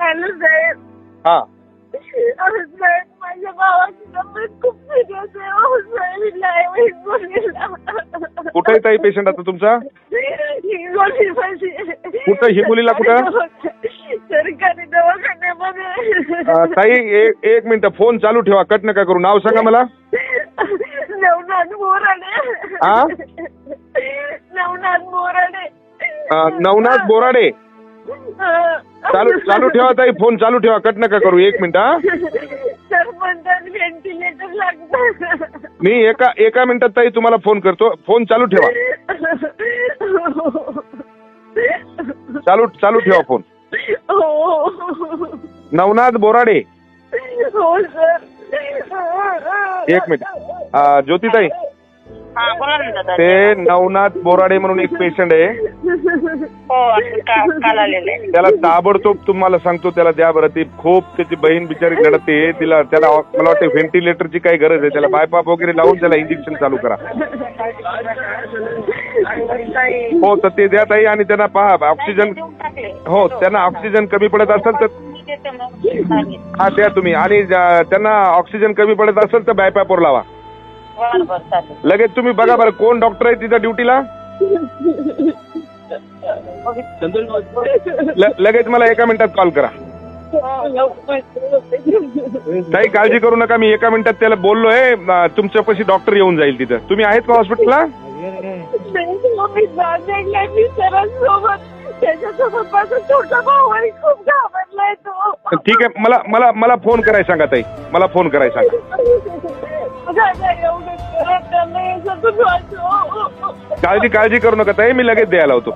Hello साहेब हा. अहो साहेब माझ्या भावाची तब्येत खूप सिरियस आहे अहो साहेब नाही बोललेला कुठे आहे ताई पेशंट आता तुमचा? हिंगोलीमध्ये कुठं? हिंगोलीला कुठं? सरकारी दवाखान्यामध्ये अं, ताई एक एक मिनिट. फोन चालू ठेवा. कट नका करू. नाव सांगा मला. नवनाथ बोराडे आ? नवनाथ नवनाथ बोराडे. चालू चालू ठेवा ताई फोन चालू ठेवा कट नका करू एक मिनिट हा. व्हेंटिलेटर लागतं. मी एका एका मिनिटात ताई तुम्हाला फोन करतो फोन चालू ठेवा. चालू चालू ठेवा फोन. हो. नवनाथ बोराडे. हो सर. एक मिनिट. ज्योतिताई हा बोला ना दादा. ते नवनाथ बोराडे म्हणून एक पेशंट आहे. हो असं का- काल आलेलं आहे. त्याला ताबडतोब तुम्हाला सांगतो त्याला द्या बरं. ती खूप त्याची बहीण बिचारी लढते तिला त्याला मला वाटतं व्हेंटिलेटरची काय गरज आहे. त्याला बायपाप वगैरे लावून त्याला इंजेक्शन चालू करा. हो तर ते द्या ताई आणि त्यांना पहा. ऑक्सिजन देऊन टाकले. हो त्यांना ऑक्सिजन कमी पडत असेल तर मी देते मग. सांगेन. हा द्या तुम्ही. आणि ज्या- त्यांना ऑक्सिजन कमी पडत असेल तर बायपापवर लावा. बरं बरं चालेल. लगेच तुम्ही बघा बरं कोण डॉक्टर आहे तिथं ड्युटीला ल- लगेच मला एका मिनिटात कॉल करा. काही काळजी करू नका मी एका मिनिटात त्याला बोललोय. अं, तुमच्यापाशी डॉक्टर येऊन जाईल तिथं. तुम्ही आहेत का हॉस्पिटलला मी जाणलेला मी सरांसोबत त्याच्यासोबत माझा छोटा भाऊ आहे खूप घाबरलाय तो. ठीक आहे मला मला मला फोन कराय सांगा ताई. मला फोन कराय सांगा. काळजी काळजी करू नका ताई मी लगेच द्यायला होतो.